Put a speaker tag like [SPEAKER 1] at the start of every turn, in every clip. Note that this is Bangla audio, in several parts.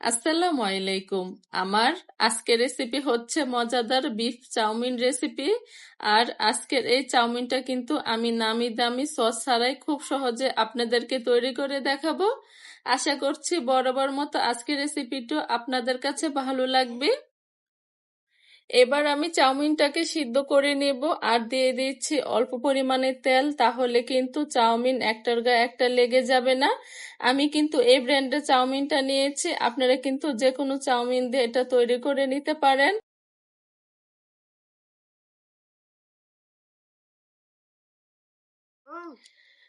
[SPEAKER 1] আসসালামু আলাইকুম। আমার আজকের রেসিপি হচ্ছে মজাদার বিফ চাউমিন রেসিপি আর আজকের এই চাউমিনটা কিন্তু আমি নামি দামি সস ছাড়াই খুব সহজে আপনাদেরকে তৈরি করে দেখাবো। আশা করছি বরাবর মতো আজকের রেসিপিটা আপনাদের কাছে ভালো লাগবে। এবার আমি চাউমিনটাকে সিদ্ধ করে নেব আর দিয়ে দিচ্ছি অল্প পরিমাণে তেল, তাহলে কিন্তু চাউমিন একটার গায়ে একটা লেগে যাবে না। আমি কিন্তু এই ব্র্যান্ডের চাউমিনটা নিয়েছি, আপনারা কিন্তু যে কোনো চাউমিন দিয়ে এটা তৈরি করে নিতে পারেন।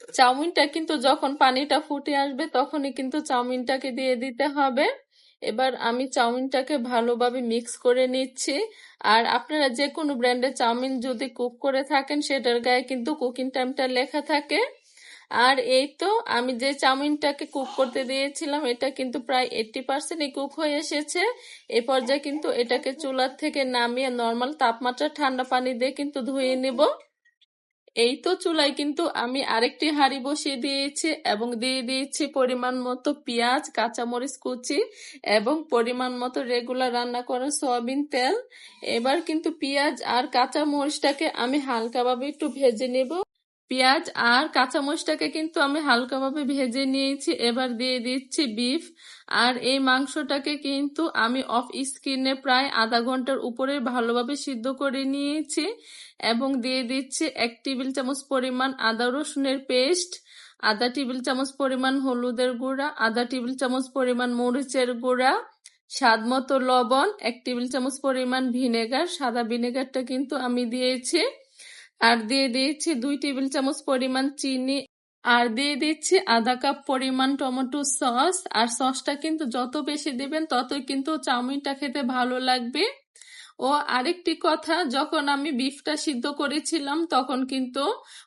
[SPEAKER 1] চাউমিনটা কিন্তু যখন পানিটা ফুটে আসবে, তখনই কিন্তু চাউমিনটাকে দিয়ে দিতে হবে। এবার আমি চাউমিনটাকে ভালোভাবে মিক্স করে নিচ্ছি। আর আপনারা যে কোনো ব্র্যান্ডের চাউমিন যদি কুক করে থাকেন, সেটার গায়ে কিন্তু কুকিং টাইমটা লেখা থাকে। আর এই তো, আমি যে চাউমিনটাকে কুক করতে দিয়েছিলাম, এটা কিন্তু প্রায় এইটটি পার্সেন্টই কুক হয়ে এসেছে। এ পর্যায়ে কিন্তু এটাকে চুলার থেকে নামিয়ে নর্মাল তাপমাত্রা ঠান্ডা পানি দিয়ে কিন্তু ধুয়ে নেব। এই তো চুলায় কিন্তু আমি আরেকটি হাঁড়ি বসিয়ে দিয়েছি এবং দিয়ে দিয়েছি পরিমাণ মতো পেঁয়াজ, কাঁচামরিচ কুচি এবং পরিমাণ মতো রেগুলার রান্না করা সয়াবিন তেল। এবার কিন্তু পেঁয়াজ আর কাঁচামরিচটাকে আমি হালকাভাবে একটু ভেজে নেব। পেঁয়াজ আর কাঁচামরিচটাকে কিন্তু আমি হালকাভাবে ভেজে নিয়েছি। এবার দিয়ে দিচ্ছি বিফ। আর এই মাংসটাকে কিন্তু আমি অফ স্কিনে প্রায় আধা ঘণ্টার উপরে ভালোভাবে সিদ্ধ করে নিয়েছি এবং দিয়ে দিচ্ছি এক টেবিল চামচ পরিমাণ আদা রসুনের পেস্ট, আধা টেবিল চামচ পরিমাণ হলুদের গুঁড়া, আধা টেবিল চামচ পরিমাণ মরিচের গুঁড়া, স্বাদ মতো লবণ, এক টেবিল চামচ পরিমাণ ভিনেগার। সাদা ভিনেগারটা কিন্তু আমি দিয়েছি। আর দিয়ে দিয়েছি দুই টেবিল চামচ পরিমাণ চিনি, আর দিয়ে দিচ্ছি আধা কাপ পরিমাণ টমেটো সস। আর সসটা কিন্তু যত বেশি দিবেন, ততই কিন্তু চাউমিনটা খেতে ভালো লাগবে। ও আরেকটি কথা, যখন আমি বিফটা সিদ্ধ করেছিলাম, তখন কিন্তু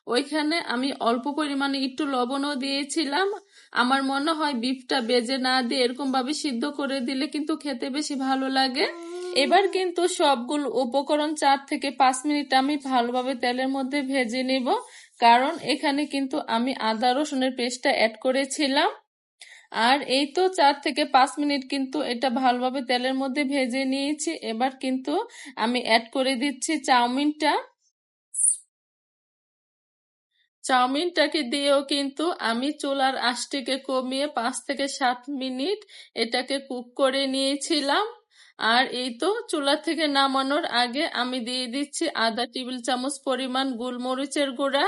[SPEAKER 1] ওইখানে আমি অল্প পরিমাণে একটু লবণও দিয়েছিলাম। আমার মনে হয় বিফটা বেজে না দিয়ে এরকম ভাবে সিদ্ধ করে দিলে কিন্তু খেতে বেশি ভালো লাগে। এবার কিন্তু সবগুলো উপকরণ চার থেকে পাঁচ মিনিট আমি ভালোভাবে তেলের মধ্যে ভেজে নেব, কারণ এখানে কিন্তু আমি আদা রসুনের পেস্টটা অ্যাড করেছিলাম। আর এই তো চার থেকে পাঁচ মিনিট কিন্তু এটা ভালোভাবে তেলের মধ্যে ভেজে নিয়েছি। এবার কিন্তু আমি অ্যাড করে দিচ্ছি চাউমিনটা। চাউমিনটাকে দিয়েও কিন্তু আমি চুলার আঁশটিকে কমিয়ে পাঁচ থেকে সাত মিনিট এটাকে কুক করে নিয়েছিলাম। আর এই তো চুলা থেকে নামানোর আগে আমি দিয়ে দিচ্ছি আধা টেবিল চামচ পরিমাণ গোলমরিচের গুঁড়া।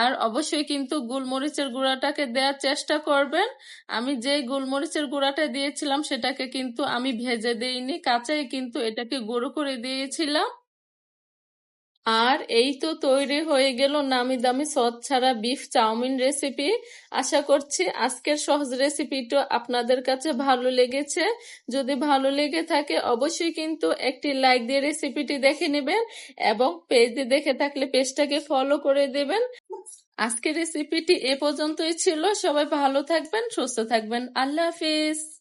[SPEAKER 1] আর অবশ্যই কিন্তু গোলমরিচের গুঁড়াটাকে দেওয়ার চেষ্টা করবেন। আমি যে গোলমরিচের গুঁড়াটা দিয়েছিলাম সেটাকে কিন্তু আমি ভেজে দিইনি, কাঁচাই কিন্তু এটাকে গুঁড়ো করে দিয়েছিলাম। আর এই তো তৈরি হয়ে গেল নামি দামি সদ ছাড়া বিফ চাউমিন রেসিপি আশা করছি আজকের সহজ রেসিপিটা আপনাদের কাছে ভালো লেগেছে। যদি ভালো লেগে থাকে অবশ্যই কিন্তু একটি লাইক দিয়ে রেসিপিটি দেখে নেবেন এবং পেজে দেখে থাকলে পেজটাকে ফলো করে দেবেন। আজকের রেসিপিটি এ পর্যন্তই ছিল। সবাই ভালো থাকবেন, সুস্থ থাকবেন। আল্লাহ হাফিজ।